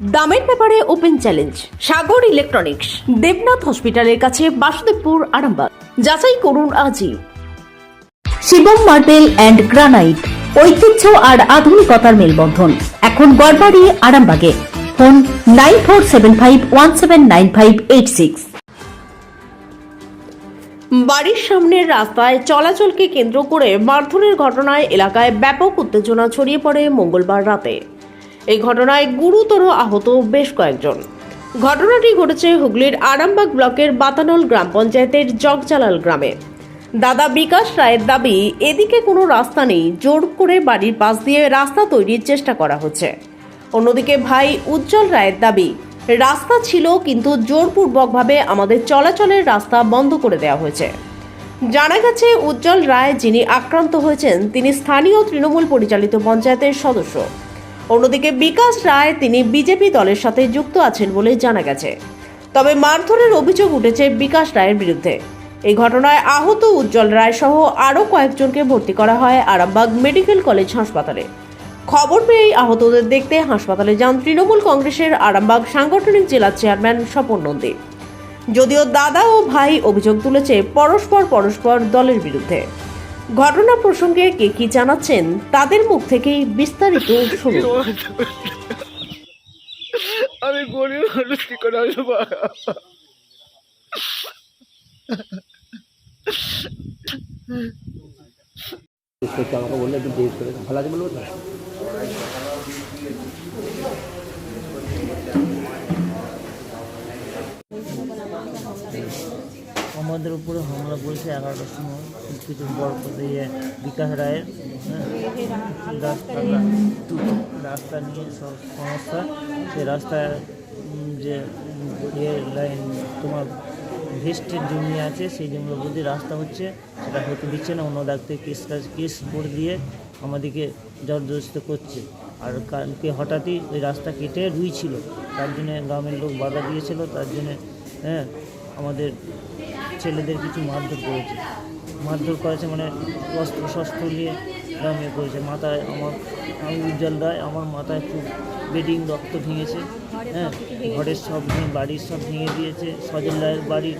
দামের ব্যাপারে open challenge, Sagar electronics, Debnath হসপিটালের কাছে বাসুদেবপুর, আরামবাগ। যাচাই করুন আজই। শিবম মার্বেল অ্যান্ড গ্রানাইট, ঐতিহ্য আর আধুনিকতার মেলবন্ধন। এখন গড়বাড়ি, আরামবাগে। Phone nine four seven five one seven nine five eight six. বাড়ির সামনের রাস্তায় চলাচলকে কেন্দ্র করে মারধরের ঘটনায় এলাকায় ব্যাপক উত্তেজনা ছড়িয়ে পড়ে মঙ্গলবার রাতে। এই ঘটনায় গুরুতর আহত বেশ কয়েকজন। ঘটনাটি ঘটেছে হুগলির আরামবাগ ব্লকের বাতানল গ্রাম পঞ্চায়েতের জগজালাল গ্রামে। দাদা বিকাশ রায়ের দাবি, এদিকে কোনো রাস্তা নেই, জোর করে বাড়ির পাশ দিয়ে রাস্তা তৈরির চেষ্টা করা হচ্ছে। অন্যদিকে ভাই উজ্জ্বল রায়ের দাবি, রাস্তা ছিল কিন্তু জোরপূর্বকভাবে আমাদের চলাচলের রাস্তা বন্ধ করে দেওয়া হয়েছে। জানা গেছে, উজ্জ্বল রায় যিনি আক্রান্ত হয়েছেন, তিনি স্থানীয় তৃণমূল পরিচালিত পঞ্চায়েতের সদস্য। অন্যদিকে বিকাশ রায় তিনি বিজেপি দলের সাথে যুক্ত আছেন বলে জানা গেছে। তবে মারধরের অভিযোগ উঠেছে বিকাশ রায়ের বিরুদ্ধে। এই ঘটনায় আহত উজ্জ্বল রায় সহ আরও কয়েকজনকে ভর্তি করা হয় আরামবাগ মেডিকেল কলেজ হাসপাতালে। খবর পেয়েই আহতদের দেখতে হাসপাতালে যান তৃণমূল কংগ্রেসের আরামবাগ সাংগঠনিক জেলা চেয়ারম্যান স্বপন নন্দী। যদিও দাদা ও ভাই অভিযোগ তুলেছে পরস্পর পরস্পর দলের বিরুদ্ধে। ঘটনা প্রসঙ্গে কে কি জানাচ্ছেন তাদের মুখ থেকেই বিস্তারিত শুনুন। আমি গরিব মানুষ কি করে আসব আমাকে বললে একটু জিজ্ঞেস করে? ভালো আছে বলব আমাদের উপরে হামলা করেছে এগারোটার সময়। কিছু ইয়ে বিকাশ রায়ের রাস্তা রাস্তা নিয়ে সব সমস্যা। সে রাস্তায় যে ইয়ে লাইন তোমার ভেস্টের জমি আছে, সেই জমির দিয়ে রাস্তা হচ্ছে, সেটা হতে দিচ্ছে না। অন্য ডাক্তার কেস কেস করে দিয়ে আমাদেরকে জবরদস্ত করছে। আর কালকে হঠাৎই ওই রাস্তা কেটে রুই ছিল। তার জন্য গ্রামের লোক বাধা দিয়েছিল। তার জন্যে হ্যাঁ আমাদের ছেলেদের কিছু মারধর করেছে। মারধর করেছে মানে অস্ত্র শস্ত্র নিয়ে গ্রামে করেছে। মাথায় আমার, আমি উজ্জ্বল রায়, আমার মাথায় খুব বেডিং রক্ত ভেঙেছে হ্যাঁ? ঘরের সব ভেঙে, বাড়ির সব ভেঙে দিয়েছে, সজল রায়ের বাড়ির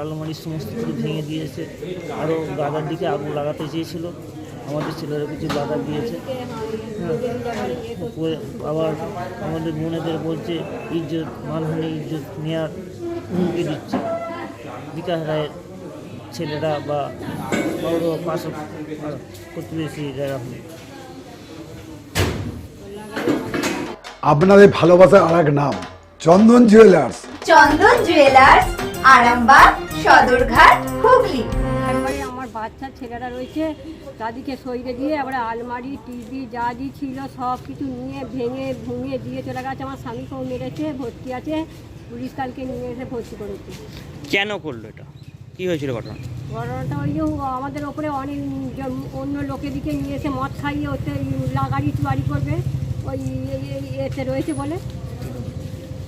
আলমারির সমস্ত কিছু ভেঙে দিয়েছে। আরও গাদার দিকে আগুন লাগাতে চেয়েছিল। আমাদের ছেলেরা কিছু বাধা দিয়েছে। হ্যাঁ আবার আমাদের বোনেদের বলছে, ইজ্জত, মানহানি, ইজ্জত নেওয়ার হুমকি দিচ্ছে। বিকাশ রায়ের ছেলেরা বা বড় পাশে প্রতিবেশী যারা আপনাদের ভালোবাসার আর এক নাম চন্দন জুয়েলার্স চন্দন জুয়েলার্স আরামবাগ সদরঘাট হুগলি। আমার বাচ্চা ছেলেরা রয়েছে তাদেরকে সইরে দিয়ে এবারে আলমারি টিভি যা যা ছিল সব কিছু নিয়ে ভেঙে ভুঙিয়ে দিয়ে চলে গেছে। আমার স্বামীকেও মেরেছে ভর্তি আছে পুলিশ কালকে নিয়ে এসে ভর্তি করেছে। কেন করল এটা? কি হয়েছিল ঘটনা? ঘটনাটা ওই যে আমাদের ওপরে অনেক অন্য লোকেদিকে নিয়ে এসে মদ খাইয়ে ওতে লাগাড়ি বাড়ি করবে। ওই এতে রয়েছে বলে।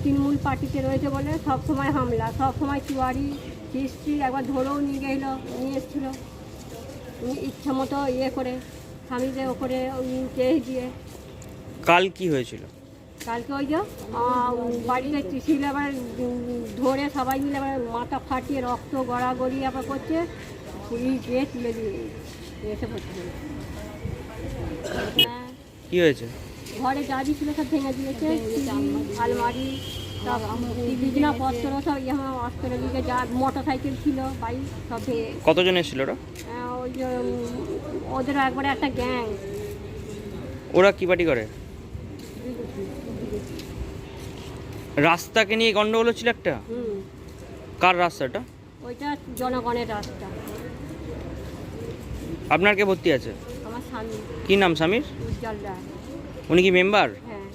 তৃণমূল পার্টিতে রয়েছে বলে। সব সময় হামলা সব সময় চুয়ারি হিস্ট্রি একবার ধরেও নিয়ে গেল নিয়ে এসেছিল। ইচ্ছা মতো ইয়ে করে স্বামীদের ওপরে কেস দিয়ে। কাল কি হয়েছিল? কালকে ওই যে বাড়িতে ছিল আবার ধরে সবাই মিলে আবার মাথা ফাটিয়ে রক্ত গড়াগড়ি আবার করছে পুলিশ গিয়ে তুলে দিয়ে এসে পড়ছে। হ্যাঁ কি হয়েছে? ঘরে যা ছিল সব ভেঙে দিয়েছে আলমারি সব পত্র সব ইয়ে অস্ত্র দিকে যা মোটর সাইকেল ছিল বাইক সব কতজন এসেছিল ওরা? আহ, ওই ওদের একবারে একটা গ্যাং। ওরা কি পার্টি করে? রাস্তাকে নিয়ে গন্ডগোল হচ্ছিল একটা? কার রাস্তাটা ওইটা জনগণের রাস্তা। আপনার কে ভর্তি আছে? আমার স্বামী। কি নাম স্বামীর? উনি কি মেম্বার? হ্যাঁ।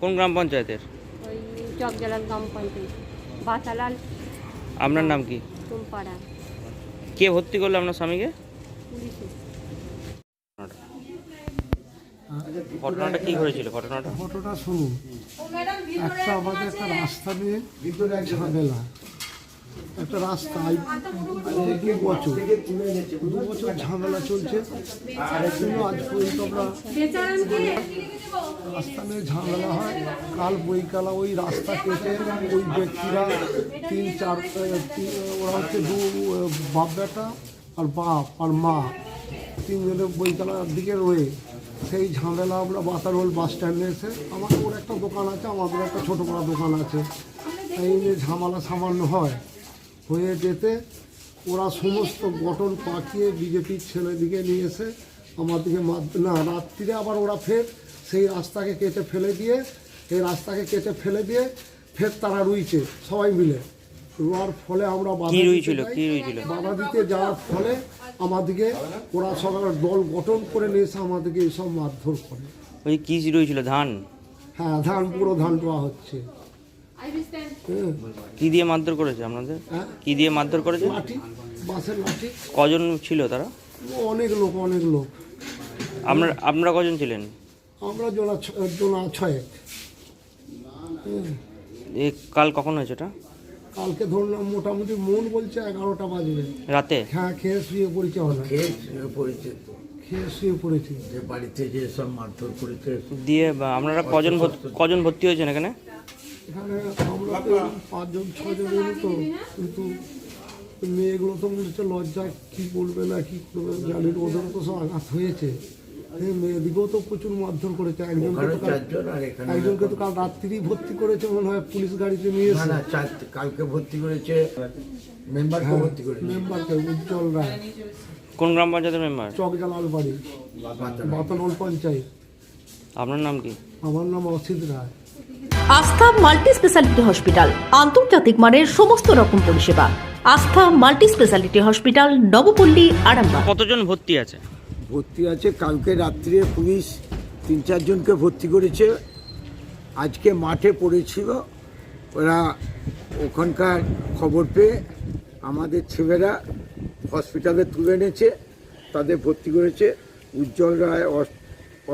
কোন গ্রাম পঞ্চায়েতের? ওই চকজালাল গ্রাম পঞ্চায়েত। বাতালাল। আপনার নাম কি? টুমপাড়া কে ভর্তি করল আপনার স্বামীকে? পুলিশে। ঘটনাটা কি ঘটেছিল? ঘটনাটা? ফটোটা শুনুন। একটা আমাদের একটা রাস্তা নিয়ে ঝামেলা। একটা রাস্তায় দু বছর। দু বছর ঝামেলা চলছে। কিন্তু আজ পর্যন্ত আমরা রাস্তা নিয়ে ঝামেলা হয়। কাল বইকালা ওই রাস্তা কেটে ওই ব্যক্তিরা তিন, চার ওরা হচ্ছে দু বাপ বেটা আর বাপ আর মা। তিনজনে বইকালার দিকে রয়ে সেই ঝামেলা আমরা বাতারোল বাস স্ট্যান্ডে এসে আমাদের ওর একটা দোকান আছে আমাদের একটা ছোটো বড় দোকান আছে। এই যে ঝামেলা সামান্য হয়। হয়ে যেতে ওরা সমস্ত গঠন পাকিয়ে বিজেপির ছেলেদিকে নিয়ে এসে আমাদেরকে মার- না রাত্রিরে আবার ওরা ফের সেই রাস্তাকে কেটে ফেলে দিয়ে এই রাস্তাকে কেটে ফেলে দিয়ে ফের তারা রুইছে সবাই মিলে। রোয়ার ফলে আমরা বাধা দিতে যাওয়ার ফলে আমাদেরকে ওরা সবার দল গঠন করে নিয়ে এসে আমাদেরকে এইসব মারধর করে। ওই কি রয়েছিল ধান? হ্যাঁ ধান পুরো ধান দেওয়া হচ্ছে। হ্যাঁ, কি দিয়ে মারধর করেছে আপনাদের? হ্যাঁ। কি দিয়ে মারধর করেছে? লাঠি বাঁশের লাঠি কজন ছিল তারা? অনেক লোক অনেক লোক। আপনার আপনারা কজন ছিলেন? আমরা ছ- জোড়া ছয়েক। কাল কখন হয়েছে এটা? কালকে ধরলাম মোটামুটি মন বলছে এগারোটা বাজবে। রাতে? হ্যাঁ খেয়ে শুয়ে পড়েছে আমরা খেয়ে শুয়ে পড়েছে খেয়ে শুয়ে পড়েছি। যে বাড়িতে যে সব মারধর করেছে। দিয়ে বা আপনারা কজন ভর্তি- কজন ভর্তি হয়েছেন এখানে? এখানে আমরা তো পাঁচজন ছজন এলো তো কিন্তু মেয়েগুলো তো মনে হচ্ছে লজ্জা কি বলবে না কি করবে জানি না, ওদেরও তো সব আঘাত হয়েছে। হ্যাঁ মেয়েদিকেও তো প্রচুর মারধর করেছে। একজনকে তো একজনকে তো কাল রাত্রিই ভর্তি করেছে মনে হয় পুলিশ গাড়িতে নিয়ে এসে কালকে ভর্তি করেছে। মেম্বারকে ভর্তি করেছে। মেম্বারকে উজ্জ্বল রায়। কোন গ্রাম পঞ্চায়েতের মেম্বার? চক জালাল বাড়ি বাতানল। পঞ্চায়েত। আপনার নাম কি? আমার নাম অসিত রায়। আস্থা মাল্টি স্পেশালিটি হসপিটাল আন্তর্জাতিক মানের সমস্ত রকম পরিষেবা। Astha multi speciality hospital Nabapalli Arambagh. কতজন ভর্তি আছে? ভর্তি আছে। কালকে রাত্রে পুলিশ তিন চারজনকে ভর্তি করেছে। আজকে মাঠে পড়েছিল। ওরা ওখানকার খবর পেয়ে আমাদের ছেলেরা হসপিটালে তুলে এনেছে, তাদের ভর্তি করেছে। উজ্জ্বল রায়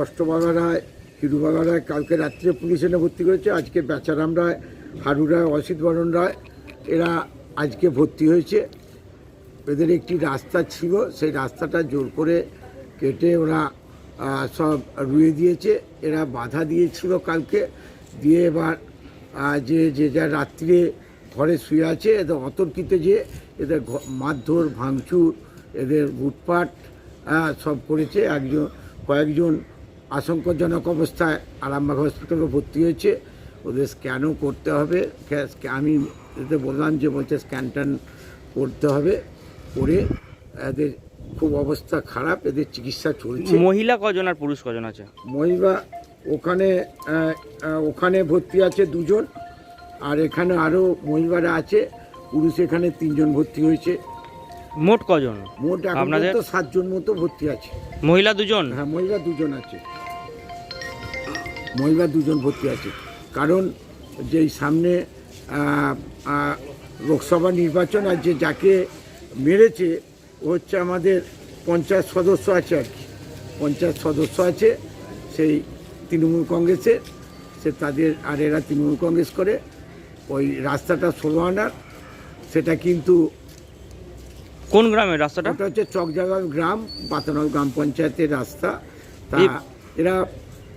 অষ্টবাগা রায় হিরুবাগা রায় কালকে রাত্রে পুলিশ এনে ভর্তি করেছে। আজকে বেচারাম রায়, হারু রায়, অসিত বরণ রায়, এরা আজকে ভর্তি হয়েছে। এদের একটি রাস্তা ছিল, সেই রাস্তাটা জোর করে কেটে ওরা সব রুয়ে দিয়েছে। এরা বাধা দিয়েছিল কালকে। দিয়ে এবার যে যে যা রাত্রিরে ঘরে শুয়ে আছে, এদের অতর্কিত যে, এদের মারধর, ভাঙচুর, এদের লুটপাট সব করেছে। একজন, কয়েকজন আশঙ্কাজনক অবস্থায় আরামবাগ হসপিটালে ভর্তি হয়েছে। ওদের স্ক্যানও করতে হবে। আমি এতে বললাম যে বলছে স্ক্যান করতে হবে। করে এদের খুব অবস্থা খারাপ এদের চিকিৎসা চলছে। মহিলা কজন আর পুরুষ কজন আছে? মহিলা ওখানে ওখানে ভর্তি আছে দুজন আর এখানে আরও মহিলারা আছে পুরুষ এখানে তিনজন ভর্তি হয়েছে। মোট কজন? মোট আপনাদের? তো সাতজন মতো ভর্তি আছে। মহিলা দুজন? হ্যাঁ মহিলা দুজন আছে। মহিলা দুজন ভর্তি আছে। কারণ যেই সামনে লোকসভা নির্বাচন আর যে যাকে মেরেছে হচ্ছে আমাদের পঞ্চায়েত সদস্য আছে আর কি। পঞ্চায়েত সদস্য আছে সেই তৃণমূল কংগ্রেসের সে তাদের আর এরা তৃণমূল কংগ্রেস করে। ওই রাস্তাটা ষোলো আনার সেটা কিন্তু কোন গ্রামের রাস্তাটা? ওটা হচ্ছে চকজাগাল গ্রাম বাতানল গ্রাম পঞ্চায়েতের রাস্তা। তা এরা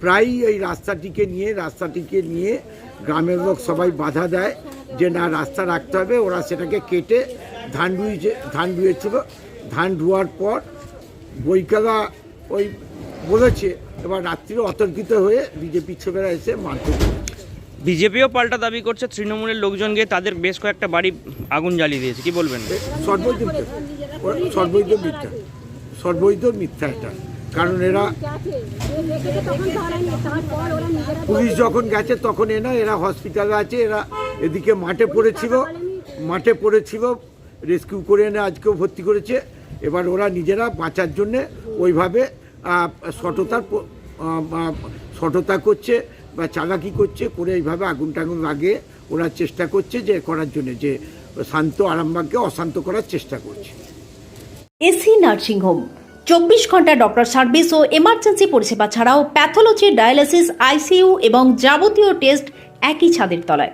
প্রায়ই এই রাস্তাটিকে নিয়ে রাস্তাটিকে নিয়ে গ্রামের লোক সবাই বাধা দেয় যে না রাস্তা রাখতে হবে ওরা সেটাকে কেটে ধান রুইছে ধান রুয়েছিল ধান রুয়ার পর বৈকালা ওই বলেছে এবার রাত্রিরে অতর্কিত হয়ে বিজেপি ছেলেরা এসে মারতে বিজেপিও পাল্টা দাবি করছে তৃণমূলের লোকজন গিয়ে তাদের বেশ কয়েকটা বাড়ি আগুন জ্বালিয়ে দিয়েছে কি বলবেন? সর্বৈধ সর্বৈধ মিথ্যা। সর্বৈধ মিথ্যা। এটা। কারণ এরা পুলিশ যখন গেছে তখন এনা এরা হসপিটালে আছে এরা এদিকে মাঠে পড়েছিল মাঠে পড়েছিল রেস্কিউ করে এনে আজকেও ভর্তি করেছে। এবার ওরা নিজেরা বাঁচার জন্যে ওইভাবে সততার সততা করছে বা চালাকি করছে, করে এইভাবে আগুন টাগুন লাগিয়ে ওরা চেষ্টা করছে যে করার জন্য, যে শান্ত আরামবাগকে অশান্ত করার চেষ্টা করছে। AC nursing home. চব্বিশ ঘণ্টা ডক্টর সার্ভিস ও এমার্জেন্সি পরিষেবা ছাড়াও প্যাথোলজি ডায়ালিসিস, আইসিইউ এবং যাবতীয় টেস্ট একই ছাদের তলায়।